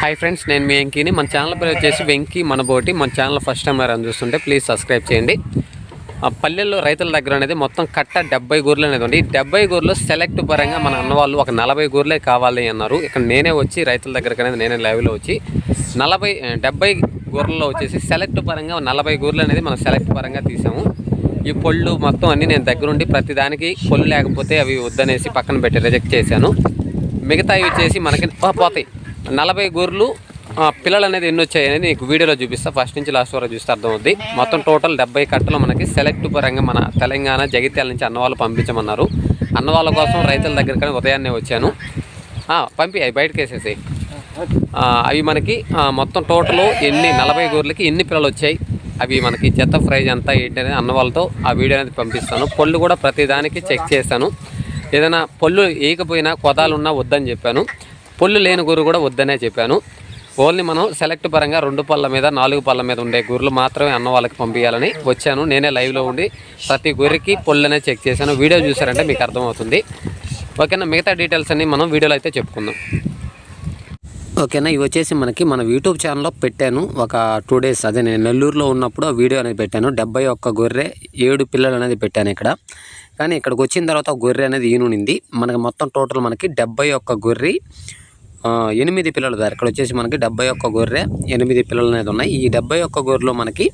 Hi friends నేను మీ వెంకీని. మన channel పేరు వచ్చేసి వెంకీ మనబోటి. మన ఛానల్ ఫస్ట్ టైం ఎవరైనా చూస్తుంటే ప్లీజ్ సబ్స్క్రైబ్ చేయండి. ఆ పల్లెల్లో రైతుల దగ్గర అనేది మొత్తం కట్ట డెబ్బై గూర్లు అనేది ఉంది. ఈ డెబ్బై గూర్లు సెలెక్ట్ పరంగా మన అన్నవాళ్ళు ఒక నలభై గూర్లే కావాలి అన్నారు. ఇక్కడ నేనే వచ్చి రైతుల దగ్గరకు అనేది నేనే లైవ్లో వచ్చి నలభై డెబ్బై గూర్లలో వచ్చేసి సెలెక్ట్ పరంగా నలభై గూర్లు అనేది మనం సెలెక్ట్ పరంగా తీసాము. ఈ పొళ్ళు మొత్తం అన్ని నేను దగ్గరుండి ప్రతిదానికి పళ్ళు పొళ్ళు లేకపోతే అవి వద్దనేసి పక్కన పెట్టి రిజెక్ట్ చేశాను. మిగతావి వచ్చేసి మనకి పోతాయి. నలభై గొర్రెలు పిల్లలు అనేది ఎన్ని వచ్చాయి అనేది నీకు వీడియోలో చూపిస్తా. ఫస్ట్ నుంచి లాస్ట్ వరకు చూస్తే అర్థమవుద్ది. మొత్తం టోటల్ డెబ్బై కట్టలు మనకి సెలెక్ట్ పరంగా మన తెలంగాణ జగిత్యాల నుంచి అన్నవాళ్ళు పంపించమన్నారు. అన్నవాళ్ళ కోసం రైతుల దగ్గరికి ఉదయాన్నే వచ్చాను. పంపి అవి బయటకు వేసేసి అవి మనకి మొత్తం టోటల్ ఎన్ని నలభై గొర్రెలకి ఎన్ని పిల్లలు వచ్చాయి అవి మనకి చెత్త ప్రైజ్ ఎంత ఏంటి అనేది అన్నవాళ్ళతో ఆ వీడియో అనేది పంపిస్తాను. పళ్ళు కూడా ప్రతిదానికి చెక్ చేశాను ఏదైనా పళ్ళు వేయకపోయినా కొదాలు ఉన్నా వద్దని చెప్పాను. పళ్ళు లేని గురు కూడా వద్దనే చెప్పాను. ఓన్లీ మనం సెలెక్ట్ పరంగా రెండు పళ్ళ మీద నాలుగు పళ్ళ మీద ఉండే గొర్రెలు మాత్రమే అన్న వాళ్ళకి పంపించాలని వచ్చాను. నేనే లైవ్లో ఉండి ప్రతి గొర్రెకి పళ్ళు అనేది చెక్ చేశాను. వీడియో చూసారంటే మీకు అర్థమవుతుంది. ఓకేనా? మిగతా డీటెయిల్స్ అన్ని మనం వీడియోలో అయితే చెప్పుకుందాం. ఓకేనా? ఇవి వచ్చేసి మనకి మన యూట్యూబ్ ఛానల్లో పెట్టాను. ఒక టూ డేస్ అదే నేను నెల్లూరులో ఉన్నప్పుడు ఆ వీడియో అనేది పెట్టాను. డెబ్బై ఒక్క గొర్రె ఏడు పిల్లలు అనేది పెట్టాను ఇక్కడ. కానీ ఇక్కడికి వచ్చిన తర్వాత గొర్రె అనేది ఈనునింది. మనకి మొత్తం టోటల్ మనకి డెబ్బై ఒక్క గొర్రె ఎనిమిది పిల్లలు దారి ఇక్కడ వచ్చేసి మనకి డెబ్బై ఒక్క గొర్రె ఎనిమిది పిల్లలు అనేది ఉన్నాయి. ఈ డెబ్బై ఒక్క గొర్రెలో మనకి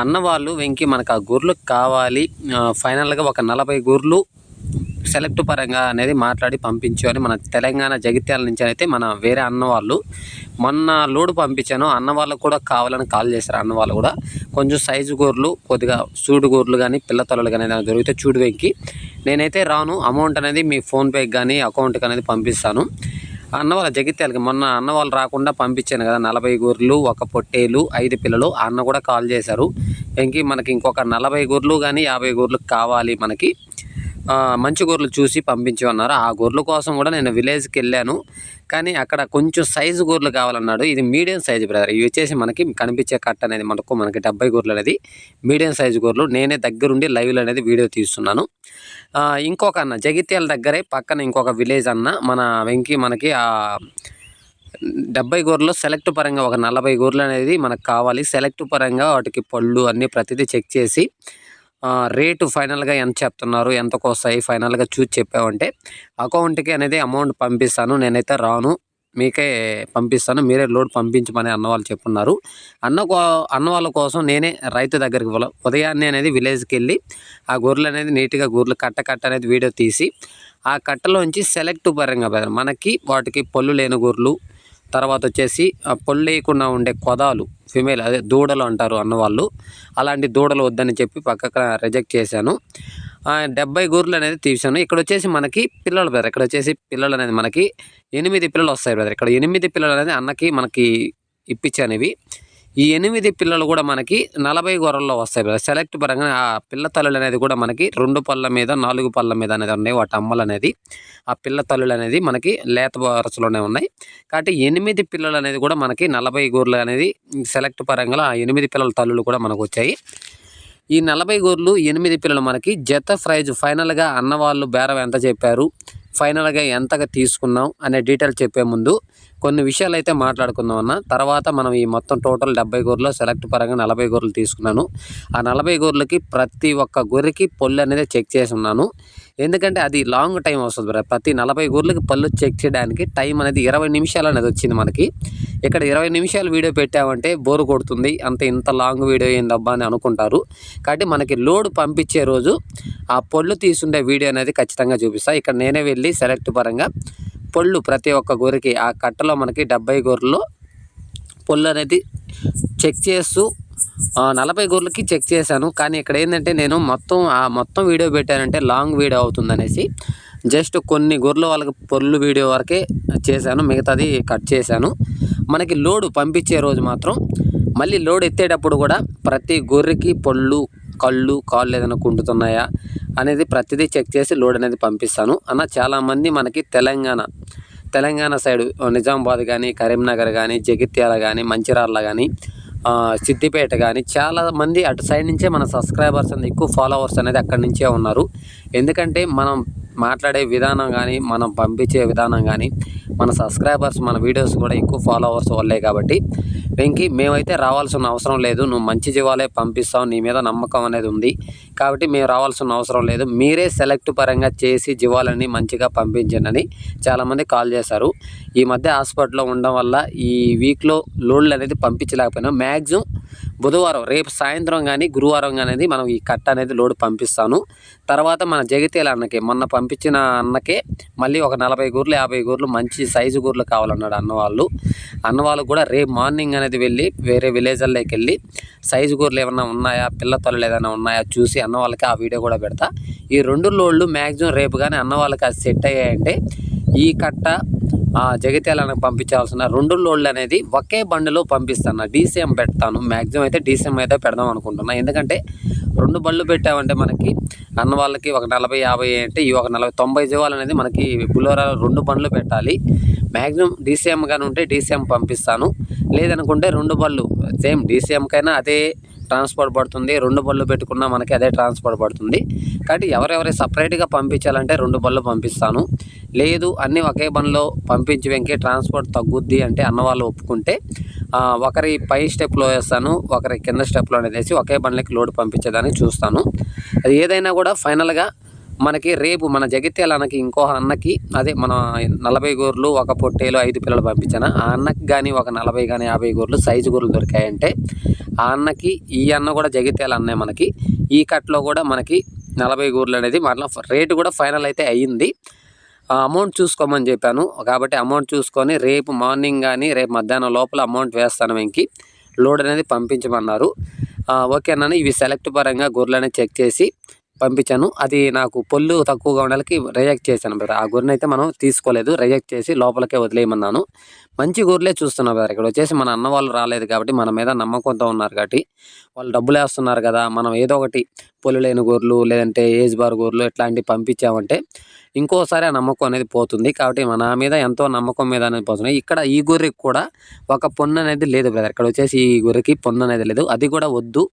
అన్న వాళ్ళు వెంకి మనకు ఆ గొర్రెలు కావాలి. ఫైనల్గా ఒక నలభై గొర్రెలు సెలెక్ట్ పరంగా అనేది మాట్లాడి పంపించు అని మన తెలంగాణ జగిత్యాల నుంచి అయితే మన వేరే అన్న వాళ్ళు మొన్న లోడు పంపించాను. అన్న వాళ్ళకు కూడా కావాలని కాల్ చేశారు అన్న వాళ్ళు కూడా. కొంచెం సైజు గోర్లు కొద్దిగా సూడు గోర్లు కానీ పిల్ల తొలలు కానీ ఏదైనా దొరికితే చూడు వెంకి. నేనైతే రాను. అమౌంట్ అనేది మీ ఫోన్పేకి కానీ అకౌంట్కి అనేది పంపిస్తాను. అన్న వాళ్ళ జగిత్యాలకి మొన్న అన్న వాళ్ళు రాకుండా పంపించాను కదా నలభై గొర్రెలు ఒక పొట్టేలు ఐదు పిల్లలు అన్న కూడా కాల్ చేశారు. వెంకి మనకి ఇంకొక నలభై గొర్రెలు కానీ యాభై గొర్రెలు కావాలి మనకి. మంచి గొర్రెలు చూసి పంపించమన్నారు. ఆ గొర్రెల కోసం కూడా నేను విలేజ్కి వెళ్ళాను. కానీ అక్కడ కొంచెం సైజు గొర్రెలు కావాలన్నాడు. ఇది మీడియం సైజు బ్రదర్ ఇవి వచ్చేసి మనకి కనిపించే కట్ అనేది మనకు మనకి డెబ్బై గొర్రెలు అనేది మీడియం సైజు గొర్రెలు. నేనే దగ్గరుండి లైవ్లో అనేది వీడియో తీస్తున్నాను. ఇంకొక అన్న జగిత్యాల దగ్గరే పక్కన ఇంకొక విలేజ్ అన్న. మన వెంకి మనకి డెబ్బై గొర్రెలు సెలెక్ట్ పరంగా ఒక నలభై గొర్రెలు అనేది మనకు కావాలి. సెలెక్ట్ పరంగా వాటికి పళ్ళు అన్నీ ప్రతిదీ చెక్ చేసి రేటు ఫైనల్గా ఎంత చెప్తున్నారు ఎంతకు వస్తాయి ఫైనల్గా చూసి చెప్పామంటే అకౌంట్కి అనేది అమౌంట్ పంపిస్తాను నేనైతే రాను మీకే పంపిస్తాను మీరే లోడ్ పంపించమని అన్న వాళ్ళు చెప్పున్నారు. అన్న కో అన్న వాళ్ళ కోసం నేనే రైతు దగ్గరికి ఉదయాన్నే అనేది విలేజ్కి వెళ్ళి ఆ గొర్రెలు అనేది నీట్గా గొర్రెలు కట్ట కట్ట అనేది వీడియో తీసి ఆ కట్టలోంచి సెలెక్ట్ పరంగా మనకి వాటికి పళ్ళు లేని గొర్రెలు తర్వాత వచ్చేసి ఆ ఉండే కొదాలు ఫిమేల్ అదే దూడలు అంటారు అన్నవాళ్ళు. అలాంటి దూడలు వద్దని చెప్పి పక్కకు రిజెక్ట్ చేశాను. డెబ్బై గూర్లు అనేది తీసాను ఇక్కడ వచ్చేసి మనకి పిల్లలు బ్రదర్ ఇక్కడ వచ్చేసి పిల్లలు అనేది మనకి ఎనిమిది పిల్లలు వస్తాయి బ్రదర్ ఇక్కడ ఎనిమిది పిల్లలు అనేది అన్నకి మనకి ఇప్పించనివి ఈ ఎనిమిది పిల్లలు కూడా మనకి నలభై గొర్రెల్లో వస్తాయి సెలెక్ట్ పరంగా ఆ పిల్ల తల్లులు అనేది కూడా మనకి రెండు పళ్ళ మీద నాలుగు పళ్ళ మీద అనేది ఉన్నాయి. వాటి అమ్మలు అనేది ఆ పిల్ల తల్లులు అనేది మనకి లేత వరసలోనే ఉన్నాయి. కాబట్టి ఎనిమిది పిల్లలు అనేది కూడా మనకి నలభై గొర్రెలు అనేది సెలెక్ట్ పరంగా ఆ ఎనిమిది పిల్లల తల్లులు కూడా మనకు వచ్చాయి. ఈ నలభై గూర్లు ఎనిమిది పిల్లలు మనకి జత ప్రైజ్ ఫైనల్గా అన్నవాళ్ళు బేరం ఎంత చెప్పారు? ఫైనల్గా ఎంతగా తీసుకున్నాం? అనే డీటెయిల్ చెప్పే ముందు కొన్ని విషయాలు అయితే మాట్లాడుకుందాం అన్న తర్వాత మనం ఈ మొత్తం టోటల్ డెబ్బై గొర్రెలు సెలెక్ట్ పరంగా నలభై గొర్రెలు తీసుకున్నాను. ఆ నలభై గొర్రెలకి ప్రతి ఒక్క గొర్రెకి పొల్లు అనేది చెక్ చేసి ఉన్నాను. ఎందుకంటే అది లాంగ్ టైం వస్తుంది బ్రదర్. ప్రతి నలభై గొర్రెలకి పళ్ళు చెక్ చేయడానికి టైం అనేది ఇరవై నిమిషాలు అనేది వచ్చింది మనకి. ఇక్కడ ఇరవై నిమిషాలు వీడియో పెట్టామంటే బోరు కొడుతుంది. అంత ఇంత లాంగ్ వీడియో ఏందబ్బా అని అనుకుంటారు. కాబట్టి మనకి లోడ్ పంపించే రోజు ఆ పొళ్ళు తీసుండే వీడియో అనేది ఖచ్చితంగా చూపిస్తా. ఇక్కడ నేనే వెళ్ళి సెలెక్ట్ పరంగా పొళ్ళు ప్రతి ఒక్క గొర్రెకి ఆ కట్టలో మనకి డెబ్బై గొర్రెలు పొళ్ళు అనేది చెక్ చేస్తూ నలభై గొర్రెలకి చెక్ చేశాను. కానీ ఇక్కడ ఏంటంటే నేను మొత్తం ఆ మొత్తం వీడియో పెట్టానంటే లాంగ్ వీడియో అవుతుందనేసి జస్ట్ కొన్ని గొర్రెల వాళ్ళకి పొల్లు వీడియో వరకే చేశాను. మిగతాది కట్ చేశాను. మనకి లోడు పంపించే రోజు మాత్రం మళ్ళీ లోడ్ ఎత్తేటప్పుడు కూడా ప్రతి గొర్రెకి పొళ్ళు కళ్ళు కాళ్ళు ఏదైనా కుంటుతున్నాయా అనేది ప్రతిదీ చెక్ చేసి లోడ్ అనేది పంపిస్తాను. అన్న చాలామంది మనకి తెలంగాణ తెలంగాణ సైడ్ నిజామాబాద్ కానీ కరీంనగర్ కానీ జగిత్యాల కానీ మంచిర్యాల కానీ సిద్దిపేట కానీ చాలా మంది అటు సైడ్ నుంచే మన సబ్స్క్రైబర్స్ అనేది ఎక్కువ ఫాలోవర్స్ అనేది అక్కడి నుంచే ఉన్నారు. ఎందుకంటే మనం మాట్లాడే విధానం కానీ మనం పంపించే విధానం కానీ మన సబ్స్క్రైబర్స్ మన వీడియోస్ కూడా ఎక్కువ ఫాలోవర్స్ వాళ్ళే కాబట్టి వెంకీ మేమైతే రావాల్సిన అవసరం లేదు. నువ్వు మంచి జీవాలే పంపిస్తావు. నీ మీద నమ్మకం అనేది ఉంది. కాబట్టి మేము రావాల్సిన అవసరం లేదు. మీరే సెలెక్ట్ పరంగా చేసి జీవాలని మంచిగా పంపించండి చాలామంది కాల్ చేశారు. ఈ మధ్య హాస్పిటల్లో ఉండడం వల్ల ఈ వీక్లో లోడ్లు అనేది పంపించలేకపోయినా మ్యాక్సిమం బుధవారం రేపు సాయంత్రం కానీ గురువారం కానీ మనం ఈ కట్ట అనేది లోడ్ పంపిస్తాను. తర్వాత మన జగిత్యాల అన్నకి మొన్న పంపించిన అన్నకే మళ్ళీ ఒక నలభై గూర్లు యాభై గూర్లు మంచి సైజు గూర్లు కావాలన్నాడు అన్నవాళ్ళు. అన్నవాళ్ళు అన్న వాళ్ళకు కూడా రేపు మార్నింగ్ అనేది వెళ్ళి వేరే విలేజ్ల్లోకి వెళ్ళి సైజు గూర్లు ఏమైనా ఉన్నాయా పిల్ల తొలలు ఏదైనా ఉన్నాయా చూసి అన్నవాళ్ళకి ఆ వీడియో కూడా పెడతా. ఈ రెండు లోడ్లు మ్యాక్సిమం రేపు కానీ అన్న వాళ్ళకి అది సెట్ అయ్యాయంటే ఈ కట్ట జగిత్యాలకు పంపించాల్సిన రెండు లోడ్లు అనేది ఒకే బండిలో పంపిస్తాను. డీసీఎం పెడతాను. మ్యాక్సిమం అయితే డీసీఎం అయితే పెడదాం అనుకుంటున్నాను ఎందుకంటే రెండు బళ్ళు పెట్టామంటే మనకి అన్న వాళ్ళకి ఒక నలభై యాభై అంటే ఈ ఒక నలభై తొంభై జీవాలు అనేది మనకి బులోరా రెండు బండ్లు పెట్టాలి. మ్యాక్సిమం డీసీఎం కానీ ఉంటే డీసీఎం పంపిస్తాను. లేదనుకుంటే రెండు బళ్ళు సేమ్ డీసీఎంకైనా అదే ట్రాన్స్పోర్ట్ పడుతుంది. రెండు బళ్ళు పెట్టుకున్నా మనకి అదే ట్రాన్స్పోర్ట్ పడుతుంది. కాబట్టి ఎవరెవరి సపరేట్గా పంపించాలంటే రెండు బళ్ళు పంపిస్తాను. లేదు అన్నీ ఒకే బండ్లో పంపించి వెంకి ట్రాన్స్పోర్ట్ తగ్గుద్ది అంటే అన్న వాళ్ళు ఒప్పుకుంటే ఒకరి పై స్టెప్లో వేస్తాను ఒకరి కింద స్టెప్లో అనేది వేసి ఒకే బండ్లకి లోడ్ పంపించేదానికి చూస్తాను. అది ఏదైనా కూడా ఫైనల్గా మనకి రేపు మన జగిత్యాల అన్నకి ఇంకో అన్నకి అదే మన నలభై గోర్లు ఒక పొట్టేలు ఐదు పిల్లలు పంపించాను? ఆ అన్నకి కానీ ఒక నలభై కానీ యాభై గోర్లు సైజు గోర్లు దొరికాయంటే ఆ అన్నకి ఈ అన్న కూడా జగిత్యాల అన్నే మనకి ఈ కట్లో కూడా మనకి నలభై గోర్లు అనేది మరలా రేటు కూడా ఫైనల్ అయితే అయ్యింది. అమౌంట్ చూసుకోమని చెప్పాను. కాబట్టి అమౌంట్ చూసుకొని రేపు మార్నింగ్ కానీ రేపు మధ్యాహ్నం లోపల అమౌంట్ వేస్తాను వెంకి. లోడ్ అనేది పంపించమన్నారు. ఆ, ఓకే ఇవి సెలెక్ట్ పరంగా గొర్రెలు చెక్ చేసి పంపించాను. అది నాకు పొల్లు తక్కువగా ఉండాలకి రిజెక్ట్ చేశాను బ్రదర్. ఆ గొర్రెని అయితే మనం తీసుకోలేదు. రిజెక్ట్ చేసి లోపలికే వదిలేయమన్నాను. మంచి గొర్రెలే చూస్తున్నాం బ్రదర్. ఇక్కడ వచ్చేసి మన అన్న వాళ్ళు రాలేదు కాబట్టి మన మీద నమ్మకంతో ఉన్నారు కాబట్టి వాళ్ళు డబ్బులు వేస్తున్నారు కదా మనం ఏదో ఒకటి పొల్లు లేని గొర్రెలు లేదంటే ఏజ్ బార్ గొర్రెలు ఇట్లాంటివి పంపించామంటే ఇంకోసారి ఆ నమ్మకం అనేది పోతుంది. కాబట్టి మన మీద ఎంతో నమ్మకం మీద అనేది పోతుంది. ఇక్కడ ఈ గొర్రెకి కూడా ఒక పొన్ను అనేది లేదు బ్రదర్. ఇక్కడ వచ్చేసి ఈ గొర్రెకి పొన్ను అనేది లేదు. అది కూడా వద్దు.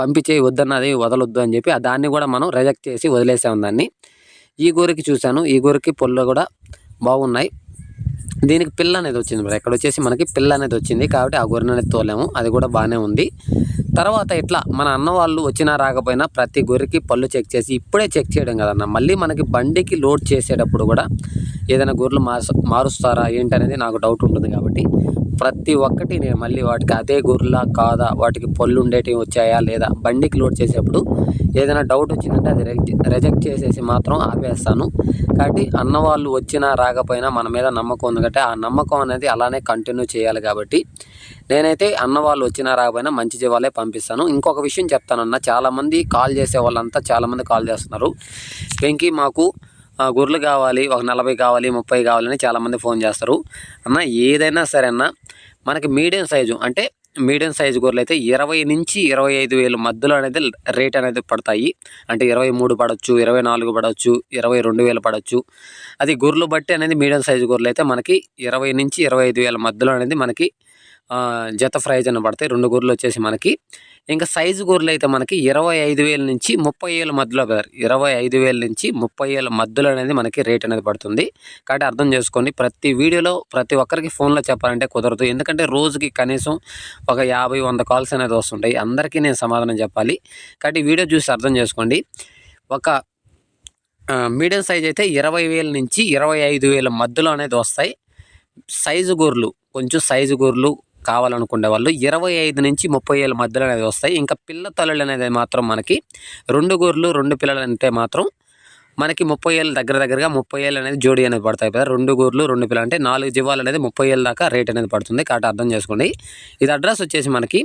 పంపించే వద్దన్నది వదలొద్దు అని చెప్పి దాన్ని కూడా మనం రిజెక్ట్ చేసి వదిలేసాం దాన్ని. ఈ గొర్రెకి చూశాను. ఈ గొర్రెకి పొల్లు కూడా బాగున్నాయి. దీనికి పిల్ల అనేది వచ్చింది మరి ఇక్కడ వచ్చేసి మనకి పిల్ల అనేది వచ్చింది కాబట్టి ఆ గొర్రెని అనేది తోలేము. అది కూడా బాగానే ఉంది. తర్వాత ఇట్లా మన అన్న వాళ్ళు వచ్చినా రాకపోయినా ప్రతి గొర్రెకి పళ్ళు చెక్ చేసి ఇప్పుడే చెక్ చేయడం కదన్న. మళ్ళీ మనకి బండికి లోడ్ చేసేటప్పుడు కూడా ఏదైనా గొర్రెలు మారు మారుస్తారా ఏంటనేది నాకు డౌట్ ఉంటుంది కాబట్టి ప్రతి ఒక్కటి నేను మళ్ళీ వాటికి అదే గొర్రెలా కాదా వాటికి పళ్ళు ఉండేటివి వచ్చాయా లేదా బండికి లోడ్ చేసేప్పుడు ఏదైనా డౌట్ వచ్చిందంటే అది రిజెక్ట్ చేసేసి మాత్రం ఆపేస్తాను. కాబట్టి అన్నవాళ్ళు వచ్చినా రాకపోయినా మన మీద నమ్మకం ఉంది కాబట్టి ఆ నమ్మకం అనేది అలానే కంటిన్యూ చేయాలి కాబట్టి నేనైతే అన్న వాళ్ళు వచ్చినా రాకపోయినా మంచి జీవాలే పంపిస్తాను. ఇంకొక విషయం చెప్తానన్న చాలామంది కాల్ చేసే వాళ్ళంతా చాలామంది కాల్ చేస్తున్నారు. వెంకీ మాకు గొర్రెలు కావాలి ఒక నలభై కావాలి ముప్పై కావాలని చాలామంది ఫోన్ చేస్తారు. అన్న ఏదైనా సరే అన్న మనకి మీడియం సైజు అంటే మీడియం సైజు గొర్రెలు అయితే ఇరవై నుంచి ఇరవై ఐదు వేలు మధ్యలో అనేది రేట్ అనేది పడతాయి. అంటే ఇరవై మూడు పడవచ్చు ఇరవై నాలుగు పడవచ్చు ఇరవై రెండు వేలు పడవచ్చు అది గొర్రెలు బట్టి అనేది మీడియం సైజు గొర్రెలు అయితే మనకి ఇరవై నుంచి ఇరవై ఐదు వేల మధ్యలో అనేది మనకి జత ప్రైజ్ అని పడతాయి. రెండు గొర్రెలు వచ్చేసి మనకి. ఇంకా సైజు గొర్రెలు అయితే మనకి ఇరవై ఐదు వేల నుంచి ముప్పై ఏళ్ళ మధ్యలో ఇరవై ఐదు వేల నుంచి ముప్పై వేల మధ్యలో అనేది మనకి రేట్ అనేది పడుతుంది. కాబట్టి అర్థం చేసుకోండి ప్రతి వీడియోలో ప్రతి ఒక్కరికి ఫోన్లో చెప్పాలంటే కుదరదు. ఎందుకంటే రోజుకి కనీసం ఒక యాభై వంద కాల్స్ అనేది వస్తుంటాయి. అందరికీ నేను సమాధానం చెప్పాలి. కాబట్టి వీడియో చూసి అర్థం చేసుకోండి. ఒక మీడియం సైజ్ అయితే ఇరవై వేల నుంచి ఇరవై ఐదు వేల మధ్యలో అనేది వస్తాయి. సైజు గొర్రెలు కొంచెం సైజు గొర్రెలు కావాలనుకునే వాళ్ళు ఇరవై ఐదు నుంచి ముప్పై ఏళ్ళ మధ్యలో అనేది వస్తాయి. ఇంకా పిల్ల తల్లులు అనేది మాత్రం మనకి రెండు గొర్రెలు రెండు పిల్లలు అంటే మాత్రం మనకి ముప్పై ఏళ్ళ దగ్గర దగ్గరగా ముప్పై ఏళ్ళు అనేది జోడీ అనేది పడతాయి కదా. రెండు గూర్లు రెండు పిల్లలు అంటే నాలుగు జీవాలు అనేది ముప్పై ఏళ్ళ దాకా రేట్ అనేది పడుతుంది. కాబట్టి అర్థం చేసుకోండి. ఇది అడ్రస్ వచ్చేసి మనకి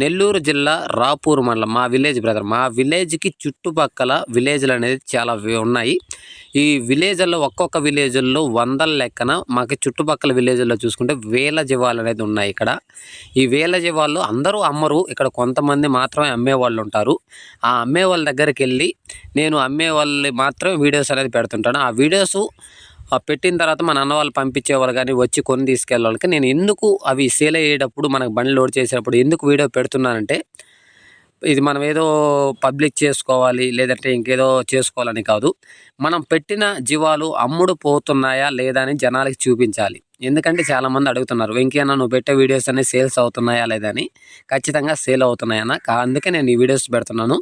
నెల్లూరు జిల్లా రాపూర్ మండలం మా విలేజ్ బ్రదర్ మా విలేజ్కి చుట్టుపక్కల విలేజ్లు అనేది చాలా ఉన్నాయి. ఈ విలేజ్ల్లో ఒక్కొక్క విలేజ్ల్లో వందల లెక్కన మాకు చుట్టుపక్కల విలేజ్లో చూసుకుంటే వేల జీవాలు అనేది ఉన్నాయి ఇక్కడ. ఈ వేల జీవాల్లో అందరూ అమ్మరు ఇక్కడ కొంతమంది మాత్రమే అమ్మే వాళ్ళు ఉంటారు. ఆ అమ్మే వాళ్ళ దగ్గరికి వెళ్ళి నేను అమ్మే వాళ్ళు మాత్రమే వీడియోస్ అనేది పెడుతుంటాను. ఆ వీడియోస్ పెట్టిన తర్వాత మన అన్న వాళ్ళు పంపించే వాళ్ళు కానీ వచ్చి కొని తీసుకెళ్ళే వాళ్ళకి నేను ఎందుకు అవి సేల్ అయ్యేటప్పుడు మనకు బండి లోడ్ చేసేటప్పుడు ఎందుకు వీడియో పెడుతున్నానంటే ఇది మనం ఏదో పబ్లిక్ చేసుకోవాలి లేదంటే ఇంకేదో చేసుకోవాలని కాదు. మనం పెట్టిన జీవాలు అమ్ముడు పోతున్నాయా లేదా అని జనాలకి చూపించాలి. ఎందుకంటే చాలామంది అడుగుతున్నారు వెంకీ అన్న నువ్వు పెట్టే వీడియోస్ అనేవి సేల్స్ అవుతున్నాయా లేదా అని. ఖచ్చితంగా సేల్ అవుతున్నాయన్న కా అందుకే నేను ఈ వీడియోస్ పెడుతున్నాను.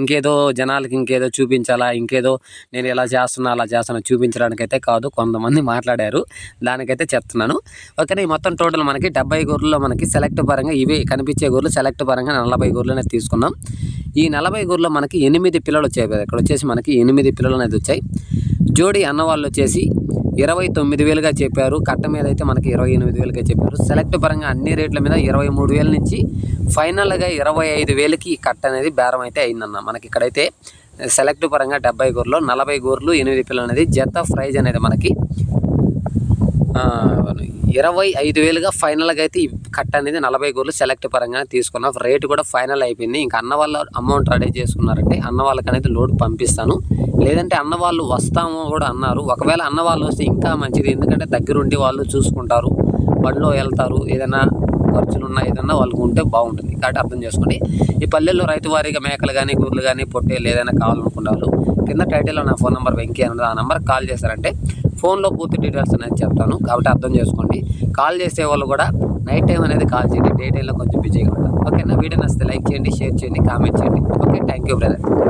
ఇంకేదో జనాలకి ఇంకేదో చూపించాలా ఇంకేదో నేను ఎలా చేస్తున్నా అలా చేస్తున్నా చూపించడానికైతే కాదు కొంతమంది మాట్లాడారు. దానికైతే చెప్తున్నాను. ఓకేనా ఈ మొత్తం టోటల్ మనకి డెబ్బై గొర్రెల్లో మనకి సెలెక్ట్ పరంగా ఇవి కనిపించే గొర్రెలు సెలెక్ట్ పరంగా నలభై గొర్రెలు అనేది తీసుకున్నాం. ఈ నలభై గొర్రెల్లో మనకి ఎనిమిది పిల్లలు వచ్చాయి ఇక్కడ వచ్చేసి మనకి ఎనిమిది పిల్లలు అనేది వచ్చాయి. జోడి అన్నవాళ్ళు వచ్చేసి ఇరవై తొమ్మిది వేలుగా చెప్పారు. కట్ట మీద అయితే మనకి ఇరవై ఎనిమిది వేలుగా చెప్పారు. సెలెక్ట్ పరంగా అన్ని రేట్ల మీద ఇరవై మూడు వేల నుంచి ఫైనల్గా ఇరవై ఐదు వేలకి ఈ కట్ట అనేది బేరం అయితే అయిందన్న. మనకి ఇక్కడైతే సెలెక్ట్ పరంగా డెబ్బై గోర్లు నలభై గోర్లు ఎనిమిది పిల్లలు అనేది జత ప్రైజ్ అనేది మనకి ఇరవై ఐదు వేలుగా ఫైనల్గా అయితే ఈ కట్ట అనేది నలభై గోర్లు సెలెక్ట్ పరంగా తీసుకున్నాం. రేటు కూడా ఫైనల్ అయిపోయింది. ఇంకా అన్న వాళ్ళ అమౌంట్ రెడీ చేసుకున్నారంటే అన్న వాళ్ళకి అనేది లోడ్ పంపిస్తాను. లేదంటే అన్న వాళ్ళు వస్తాము కూడా అన్నారు. ఒకవేళ అన్న వాళ్ళు వస్తే ఇంకా మంచిది. ఎందుకంటే దగ్గరుండి వాళ్ళు చూసుకుంటారు. బండిలో వెళ్తారు. ఏదైనా ఖర్చులు ఉన్నా ఏదన్నా వాళ్ళకు ఉంటే బాగుంటుంది. కాబట్టి అర్థం చేసుకోండి. ఈ పల్లెల్లో రైతు వారీగా మేకలు కానీ గొర్రెలు కానీ పొట్టేలు ఏదైనా కావాలనుకున్నారు కింద టైటిల్లో నా ఫోన్ నెంబర్ వెంకీ అన్నది ఆ నెంబర్కి కాల్ చేశారంటే ఫోన్లో పూర్తి డీటెయిల్స్ అనేది చెప్తాను. కాబట్టి అర్థం చేసుకోండి. కాల్ చేసే వాళ్ళు కూడా నైట్ టైం అనేది కాల్ చేయండి. డే టైంలో కొంచెం బిజీగా ఉంటాం ఓకేనా వీడియో నచ్చితే లైక్ చేయండి షేర్ చేయండి కామెంట్ చేయండి. Okay thank you brother.